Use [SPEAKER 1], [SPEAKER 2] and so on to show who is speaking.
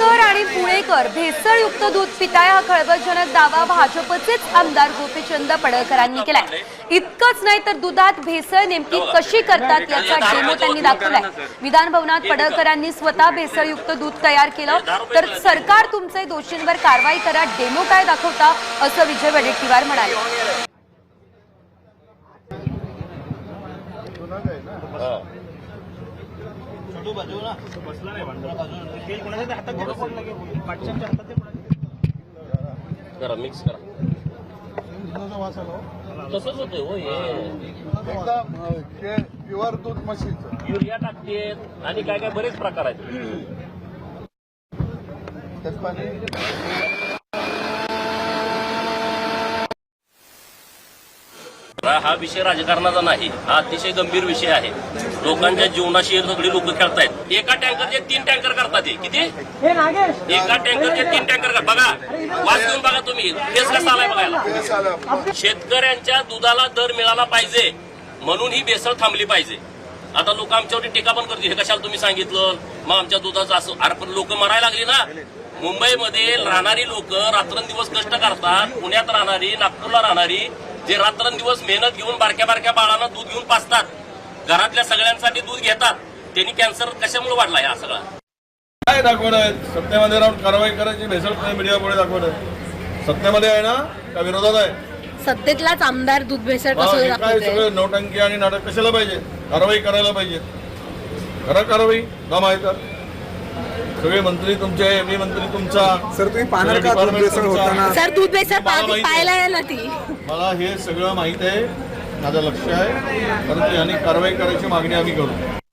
[SPEAKER 1] प्रवीण पुणेकर भेसळयुक्त दूध पिताय हा खळबळजनक दावा भाजपचेच आमदार गोपीचंद पडळकरांनी केलाय. इतकंच नाही तर दुधात भेसळ नेमकी कशी करतात याचा डेमो त्यांनी दाखवलाय. विधान भवनात पडळकरांनी स्वतः भेसळयुक्त दूध तयार केलं. तर सरकार तुमचे दोषींवर कारवाई करा डेमो काय दाखवता असं विजय वडेट्टीवार म्हणाले.
[SPEAKER 2] करा मिक्स करा. तसंच होतंय हो हे.
[SPEAKER 3] एकदम प्युअर दूध म्हशीचं
[SPEAKER 2] युरिया टाकते आणि काय काय बरेच प्रकार आहेत.
[SPEAKER 3] त्याच पाणी.
[SPEAKER 2] हा विषय राजकारणाचा नाही हा अतिशय गंभीर विषय आहे. लोकांच्या जीवनाशी सगळी लोक खेळतायत. एका टँकरचे तीन टँकर करतात हे. किती? एका टँकरचे तीन टँकर कर. बघा वाच घेऊन बघा तुम्ही. केस कसा आलाय बघायला? शेतकऱ्यांच्या दुधाला दर मिळाला पाहिजे. म्हणून ही बेसळ थांबली पाहिजे. आता लोक आमच्यावरती टीका पण करतील. हे कशाला तुम्ही सांगितलं? मग आमच्या दुधाचं असं अरे पण लोक मरायला लागली ना. मुंबईमध्ये राहणारी लोक रात्रंदिवस कष्ट करतात. पुण्यात राहणारी नागपूरला राहणारी जे रात्रंदिवस मेहनत घेऊन बारक्या बारक्या बाळांना दूध घेऊन पाचतात घरातल्या सगळ्यांसाठी दूध घेतात त्यांनी कॅन्सर कशामुळे वाढला हा सगळा?
[SPEAKER 4] काय आहेत? सत्तेमध्ये राहून कारवाई करायची भेसळ मीडियापुढे दाखवत आहे सत्तेमध्ये आहे ना? का विरोधात आहे.
[SPEAKER 5] सत्तेतलाच आमदार दूध भेसळ कसं दाखवतोय?
[SPEAKER 4] सगळं नौटंकी आणि नाटक कशाला पाहिजे? कारवाई करायला पाहिजे. करा कारवाई? दम आहे तर सगळे मंत्री तुमचे मी मंत्री तुमचा.
[SPEAKER 6] सर तुम्ही पाहणार
[SPEAKER 4] सगळे
[SPEAKER 6] का दूध
[SPEAKER 4] department
[SPEAKER 6] भेसळ
[SPEAKER 4] तुमचा.
[SPEAKER 6] होताना?
[SPEAKER 5] सर दूध भेसळ
[SPEAKER 4] आहे.
[SPEAKER 5] पाहायला ती.
[SPEAKER 4] मला हे सगळं माहीत आहे. माझं लक्ष आहे. परंतु यांनी कारवाई करायची मागणी आम्ही करू.